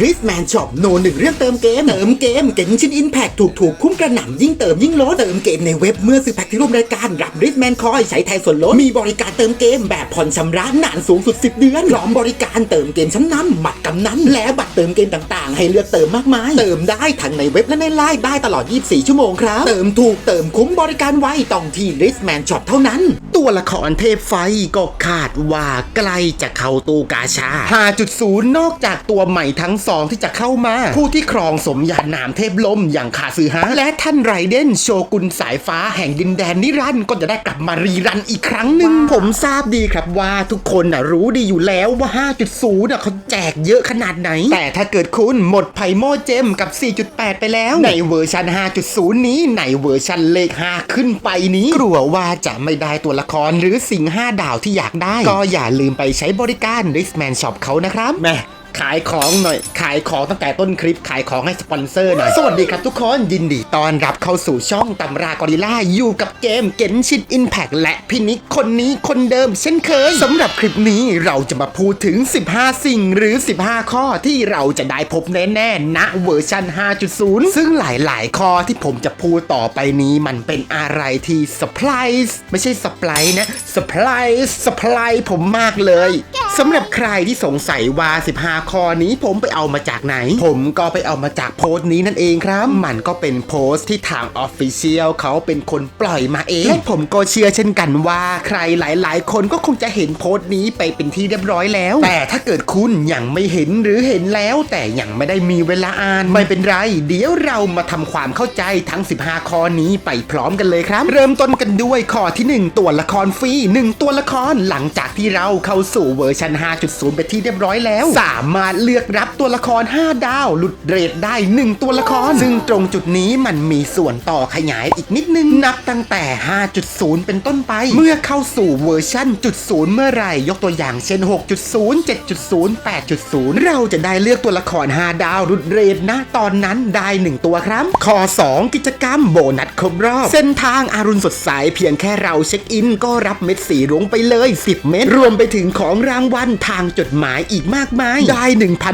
ริฟแมนช็อปโนหนึ่งเรื่องเติมเกม เติมเกม เก่งชิ้นอินแพคถูกถูกคุ้มกระหน่ำยิ่งเติมยิ่งลดเติมเกมในเว็บเมื่อซื้อแพ็คที่ร่วมรายการ รับริฟแมนคอยใช้แทนส่วนลด มีบริการเติมเกมแบบผ่อนชำระนานสูงสุด 10 เดือนพร้อมบริการเติมเกมชั้นนำบัตรกำนันและบัตรเติมเกมต่างๆ ให้เลือกเติมมากมาย เติมได้ทั้งในเว็บและในไลน์ได้ตลอด 24 ชั่วโมงครับ เติมถูกเติมคุ้มบริการไวต้องที่ริฟแมนช็อปเท่านั้น ตัวละครเทพไฟก็คาดว่าใกล้จะเข้าตู้กาชา 5.0 นอกจากตัวใหม่ทั้งสองที่จะเข้ามา ผู้ที่ครองสมญานามเทพลมอย่างคาซือฮะและท่านไรเดนโชกุนสายฟ้าแห่งดินแดนนิรันดร์ก็จะได้กลับมารีรันอีกครั้งหนึ่งผมทราบดีครับว่าทุกคนน่ะรู้ดีอยู่แล้วว่า 5.0น่ะเขาแจกเยอะขนาดไหนแต่ถ้าเกิดคุณหมดไพ่โมเจมกับ 4.8 ไปแล้ว ในเวอร์ชัน 5.0 นี้ ในเวอร์ชันเลข 5 ขึ้นไปนี้ กลัวว่าจะไม่ได้ตัวละครหรือสิ่ง 5 ดาวที่อยากได้ ก็อย่าลืมไปใช้บริการ r i s m a n Shop เขานะครับแม่ ขายของหน่อย ขายของตั้งแต่ต้นคลิป ขายของให้สปอนเซอร์หน่อย สวัสดีครับทุกคนยินดีต้อนรับเข้าสู่ช่องตำรากอริล่าอยู่กับเกมเกนชินอินแพ t และพินิกคนนี้คนเดิมเช่นเคยสำหรับคลิปนี้เราจะมาพูดถึง 15 สิ่งหรือ 15 ข้อที่เราจะได้พบแน่ๆณเวอร์ชัน5.0 ซึ่งหลายๆ ข้อที่ผมจะพูดต่อไปนี้มันเป็นอะไรที่เซอร์ไพรส์ไม่ใช่สปายนะเซอร์ไพรส์เซอร์ไพรส์ผมมากเลย สำหรับใครที่สงสัยว่า 15 ข้อนี้ผมไปเอามาจากไหน ผมก็ไปเอามาจากโพสต์นี้นั่นเองครับ มันก็เป็นโพสต์ที่ทางออฟฟิเชียลเขาเป็นคนปล่อยมาเองและผมก็เชื่อเช่นกันว่าใครหลาย ๆ คนก็คงจะเห็นโพสต์นี้ไปเป็นที่เรียบร้อยแล้ว แต่ถ้าเกิดคุณยังไม่เห็นหรือเห็นแล้ว แต่ยังไม่ได้มีเวลาอ่าน ไม่เป็นไร เดี๋ยวเรามาทำความเข้าใจทั้ง 15 ข้อนี้ไปพร้อมกันเลยครับ เริ่มต้นกันด้วยข้อที่ 1 ตัวละครฟรี1ตัวละครหลังจากที่เราเข้าสู่เวอร์ชัน5.0 ไปที่เรียบร้อยแล้ว สามารถเลือกรับตัวละคร 5 ดาว หลุดเรทได้ 1 ตัวละคร ซึ่งตรงจุดนี้มันมีส่วนต่อขยายอีกนิดนึง นับตั้งแต่ 5.0 เป็นต้นไป เมื่อเข้าสู่เวอร์ชันจุดศูนย์เมื่อไหร่ยกตัวอย่างเช่น 6.0 7.0 8.0 เราจะได้เลือกตัวละคร 5 ดาว รุดเรทนะตอนนั้นได้ 1 ตัวครับ ข้อ 2 กิจกรรมโบนัสครบรอบ เส้นทางอารุณสดใสเพียงแค่เราเช็คอิน ก็รับเม็ดสีรุ้งไปเลย 10 เม็ดรวมไปถึงของรางวัลทางจดหมายอีกมากมาย ได้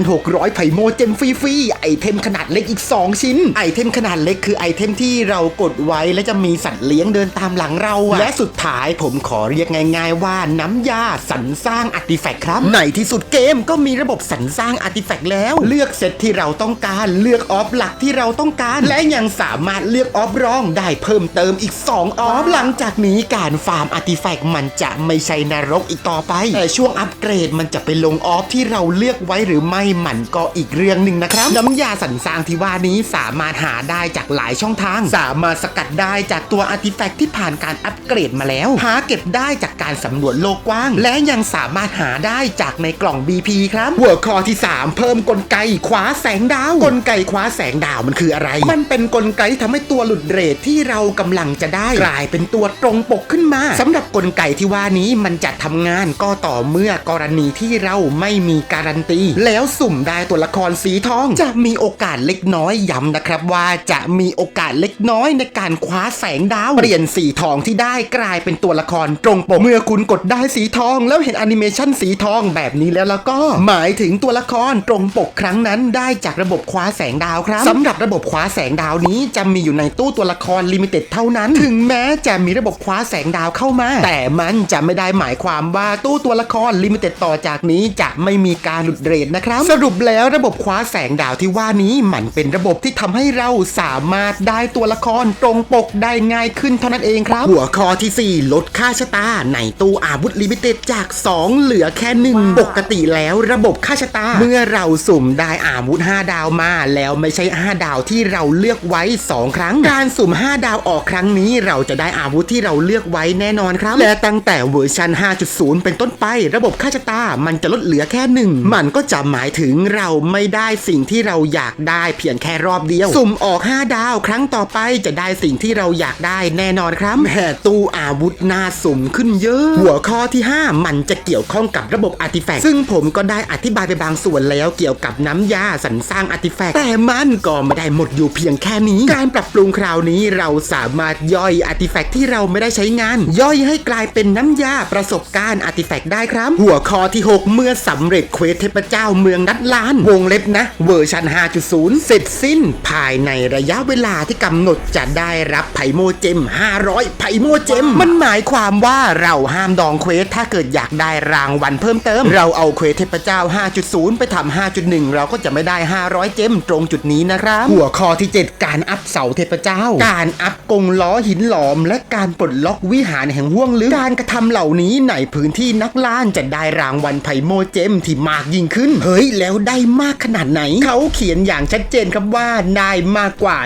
1,600 ไผ่โมเจมฟรีๆไอเทมขนาดเล็กอีก 2 ชิ้น ไอเทมขนาดเล็กคือไอเทมที่เรากดไว้และจะมีสัตว์เลี้ยงเดินตามหลังเราอะและสุดท้ายผมขอเรียกง่ายๆว่าน้ำยาสรรสร้างอาร์ติแฟกต์ครับในที่สุดเกมก็มีระบบสรรสร้างอาร์ติแฟกต์แล้ว เลือกเซตที่เราต้องการเลือกออฟหลักที่เราต้องการ และยังสามารถเลือกออฟรองได้เพิ่มเติมอีก 2 ออฟหลังจากนี้การฟาร์มอาร์ติแฟกต์มันจะไม่ใช่นรกอีกต่อไป แต่ช่วงอัปเกรรดมันจะไปลงออฟที่เราเลือกไว้หรือไม่หมันก็อีกเรื่องหนึ่งนะครับ น้ำยาสรรสร้างที่ว่านี้สามารถหาได้จากหลายช่องทาง สามารถสกัดได้จากตัวอาร์ติแฟกต์ที่ผ่านการอัปเกรดมาแล้ว หาเก็บได้จากการสำรวจโลกกว้าง และยังสามารถหาได้จากในกล่อง BP ครับ หัวข้อที่ 3 เพิ่มกลไกขวาแสงดาว กลไกขวาแสงดาวมันคืออะไร มันเป็นกลไกที่ทำให้ตัวหลุดเรทที่เรากำลังจะได้ กลายเป็นตัวตรงปกขึ้นมาสำหรับกลไกที่ว่านี้มันจะทำงานก็ต่อเมื่อกรณีที่เราไม่มีการันตี แล้วสุ่มได้ตัวละครสีทอง จะมีโอกาสเล็กน้อยย้ำนะครับว่าจะมีโอกาสเล็กน้อยในการคว้าแสงดาว เปลี่ยนสีทองที่ได้กลายเป็นตัวละครตรงปก เมื่อคุณกดได้สีทอง แล้วเห็นแอนิเมชันสีทองแบบนี้แล้วแล้วก็ หมายถึงตัวละครตรงปกครั้งนั้นได้จากระบบคว้าแสงดาวครับสำหรับระบบคว้าแสงดาวนี้จะมีอยู่ในตู้ตัวละครลิมิเต็ดเท่านั้น ถึงแม้จะมีระบบคว้าแสงดาวเข้ามา แต่มันจะไม่ได้หมายความว่าตู้ตัวละครลิมิเต็ดต่อจากนี้จะไม่มีการหลุดเรทนะครับ สรุปแล้วระบบคว้าแสงดาวที่ว่านี้มันเป็นระบบที่ทำให้เราสามารถได้ตัวละครตรงปกได้ง่ายขึ้นเท่านั้นเองครับ หัวข้อที่ 4 ลดค่าชะตาในตู้อาวุธลิมิเต็ดจาก 2 เหลือแค่หนึ่งปกติแล้วระบบค่าชะตา เมื่อเราสุ่มได้อาวุธ 5 ดาวมา แล้วไม่ใช่ 5 ดาวที่เราเลือกไว้ 2 ครั้ง การสุ่ม 5 ดาวออกครั้งนี้เราจะได้อาวุธที่เราเลือกไว้แน่นอนครับ และตั้งแต่เวอร์ชัน5.0 เป็นต้นไประบบค่าชะตามันจะลดเหลือแค่หนึ่งมันก็จะหมายถึงเราไม่ได้สิ่งที่เราอยากได้เพียงแค่รอบเดียว สุ่มออก 5 ดาว ครั้งต่อไปจะได้สิ่งที่เราอยากได้แน่นอนครับแหมตู้อาวุธน่าสุ่มขึ้นเยอะ หัวข้อที่ 5 มันจะเกี่ยวข้องกับระบบอาร์ติแฟกต์ซึ่งผมก็ได้อธิบายไปบางส่วนแล้วเกี่ยวกับน้ำยาสรรสร้างอาร์ติแฟกต์แต่มันก็ไม่ได้หมดอยู่เพียงแค่นี้ การปรับปรุงคราวนี้เราสามารถย่อยอาร์ติแฟกต์ที่เราไม่ได้ใช้งาน ย่อยให้กลายเป็นน้ำยาประสบการณ์อาร์ติแฟกต์ได้ครับ หัวข้อที่ 6 เมื่อสำเร็จเควสเทพเจ้าเมืองนัดล้าน วงเล็บนะ เวอร์ชัน 5.0 เสร็จสิ้นภายในระยะเวลาที่กำหนดจะได้รับไผ่โมเจม 500ไผ่โมเจม มันหมายความว่าเราห้ามดองเควสถ้าเกิดอยากได้รางวัลเพิ่มเติม เราเอาเควสเทพเจ้า 5.0 ไปทำ5.1 เราก็จะไม่ได้ 500 เจมตรงจุดนี้นะครับ หัวข้อที่ 7 การอัพเสาเทพเจ้า การอัพกงล้อหินหลอม และการปลดล็อกวิหารแห่งห่วงลึกการกระทำเหล่านี้ในพื้นที่นักล่านจะได้รางวัลไผ่โมเจมที่มากยิ่งขึ้น เฮ้ย แล้วได้มากขนาดไหน เขาเขียนอย่างชัดเจนครับว่าได้มากกว่า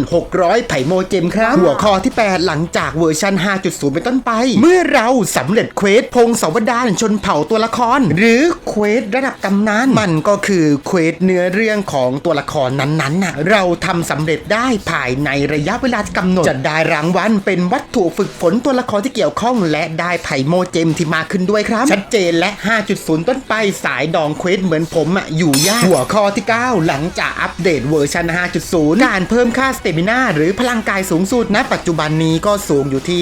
1,600 ไผ่โมเจมครับ หัวข้อที่ 8 หลังจากเวอร์ชัน5.0 เป็นต้นไป เมื่อเราสำเร็จเควสพงศาวดารชนเผ่าตัวละคร หรือเควสระดับตำนานมันก็คือเควสเนื้อเรื่องของตัวละครนั้นๆน่ะเราทำสำเร็จได้ภายในระยะเวลากำหนดจะได้รางวัลเป็นวัตถุฝึกฝนตัวละครที่เกี่ยวข้อง และได้ไผ่โมเจมที่มากขึ้นด้วยครับ ชัดเจนและ 5.0 ต้นไปสายดองเควสเหมือนผมอะอยู่ยากหัวข้อที่ 9 หลังจากอัปเดตเวอร์ชัน 5.0 การเพิ่มค่าสเตมินาหรือพลังกายสูงสุดณปัจจุบันนี้ก็สูงอยู่ที่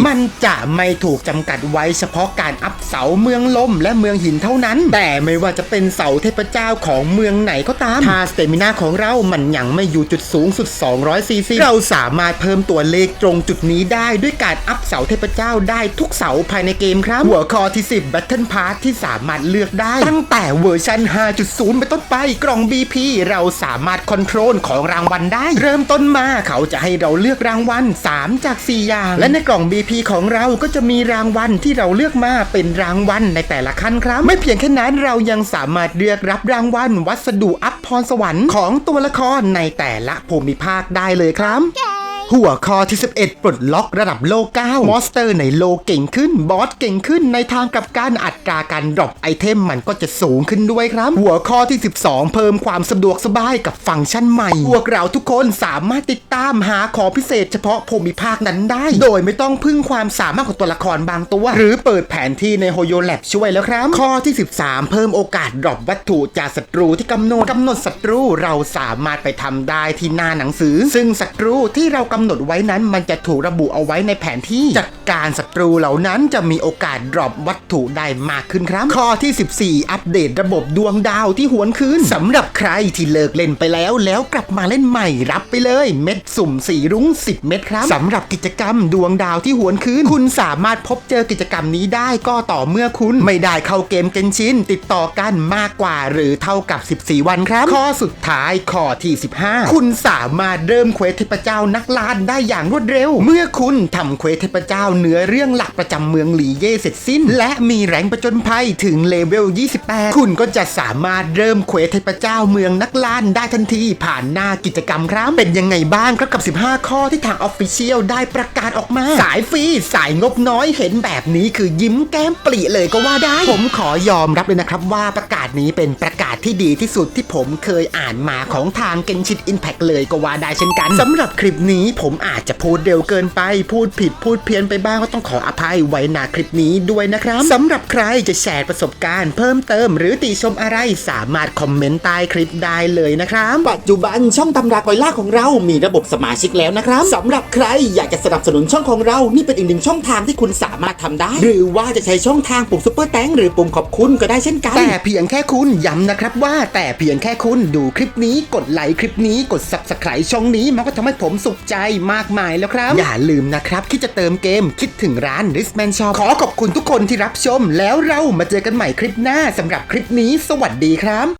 240 มันจะไม่ถูกจำกัดไว้เฉพาะการอัพเสาเมืองลมและเมืองหินเท่านั้น แต่ไม่ว่าจะเป็นเสาเทพเจ้าของเมืองไหนก็ตามถ้าสเตมินาของเรามันยังไม่อยู่จุดสูงสุด 240 เราสามารถเพิ่มตัวเลขตรงจุดนี้ได้ด้วยการอัพเสาเทพเจ้าได้ทุกเสาภายในเกมครับ หัวข้อที่ 10 Battle Pass ที่สามารถเลือกได้ ตั้งแต่เวอร์ชัน 5.0 ไปนต้นไปกล่อง BP เราสามารถคอนโทรลของรางวัลได้ เริ่มต้นมาเขาจะให้เราเลือกรางวัล 3 จาก 4 อย่าง และในกล่อง BP ของเราก็จะมีรางวัลที่เราเลือกมาเป็นรางวัลในแต่ละขั้นครับ ไม่เพียงแค่นั้นเรายังสามารถเลือกรับรางวัลวัสดุอัพพรสวรรค์ของตัวละครในแต่ละภูมิภาคได้เลยครับ หัวข้อที่ 11 ปลดล็อกระดับโลก9มอสเตอร์ในโลเก่งขึ้น บอสเก่งขึ้นในทางกับการอัตราการดรอปไอเทมมันก็จะสูงขึ้นด้วยครับ หัวข้อที่ 12 เพิ่มความสะดวกสบายกับฟังก์ชันใหม่ พวกเราทุกคนสามารถติดตามหาของพิเศษเฉพาะภูมิภาคนั้นได้ โดยไม่ต้องพึ่งความสามารถของตัวละครบางตัว หรือเปิดแผนที่ในโฮโยแลบช่วยแล้วครับ ข้อที่ 13 เพิ่มโอกาสดรอปวัตถุจากศัตรูที่กำหนดกำหนดศัตรูเราสามารถไปทำได้ที่หน้าหนังสือ ซึ่งศัตรูที่เรากำหนดไว้นั้น มันจะถูกระบุเอาไว้ในแผนที่จัดการศัตรูเหล่านั้นจะมีโอกาสดรอปวัตถุได้มากขึ้นครับ ข้อที่ 14 อัปเดตระบบดวงดาวที่หวนคืนสำหรับใครที่เลิกเล่นไปแล้ว แล้วกลับมาเล่นใหม่รับไปเลย เม็ดสุ่มสีรุ้ง 10 เม็ดครับสำหรับกิจกรรมดวงดาวที่หวนคืนคุณสามารถพบเจอกิจกรรมนี้ได้ก็ต่อเมื่อคุณไม่ได้เข้าเกมเกนชินติดต่อกันมากกว่าหรือเท่ากับ 14 วันครับ ข้อสุดท้ายข้อที่ 15 คุณสามารถเริ่มเควสเทพเจ้านักล่าได้อย่างรวดเร็ว เมื่อคุณทำเควสเทพเจ้าเนื้อเรื่องหลักประจำเมืองหลีเย่เสร็จสิ้น และมีแรงประจนภัยถึงเลเวล 28 คุณก็จะสามารถเริ่มเควสเทพเจ้าเมืองนักล่านได้ทันทีผ่านหน้ากิจกรรมครับ เป็นยังไงบ้างครับกับ 15 ข้อที่ทางออฟฟิเชียลได้ประกาศออกมา สายฟรีสายงบน้อยเห็นแบบนี้คือยิ้มแก้มปลีเลยก็ว่าได้ ผมขอยอมรับเลยนะครับว่าประกาศ นี้เป็นประกาศที่ดีที่สุดที่ผมเคยอ่านมาของทางเกนชินอินแพคเลยก็ว่าได้เช่นกันสำหรับคลิปนี้ผมอาจจะพูดเร็วเกินไป พูดผิดพูดเพี้ยนไปบ้างก็ต้องขออภัยไว้หนาคลิปนี้ด้วยนะครับสำหรับใครจะแชร์ประสบการณ์เพิ่มเติม หรือติชมอะไรสามารถคอมเมนต์ใต้คลิปได้เลยนะครับปัจจุบันช่องตำรากอยล่าของเรามีระบบสมาชิกแล้วนะครับสำหรับใครอยากจะสนับสนุนช่องของเรานี่เป็นอีกหนึ่งช่องทางที่คุณสามารถทำได้ หรือว่าจะใช้ช่องทางปุ่มซุปเปอร์แตงหรือปุ่มขอบคุณก็ได้เช่นกันแต่เพียงแค่ค่คุณย้ำนะครับว่าแต่เพียงแค่คุณดูคลิปนี้กดไลค์คลิปนี้กด subscribe ช่องนี้มันก็ทำให้ผมสุขใจมากมายแล้วครับ อย่าลืมนะครับที่จะเติมเกมคิดถึงร้าน r i s m a n Shop ขอขอบคุณทุกคนที่รับชม แล้วเรามาเจอกันใหม่คลิปหน้าสำหรับคลิปนี้ สวัสดีครับ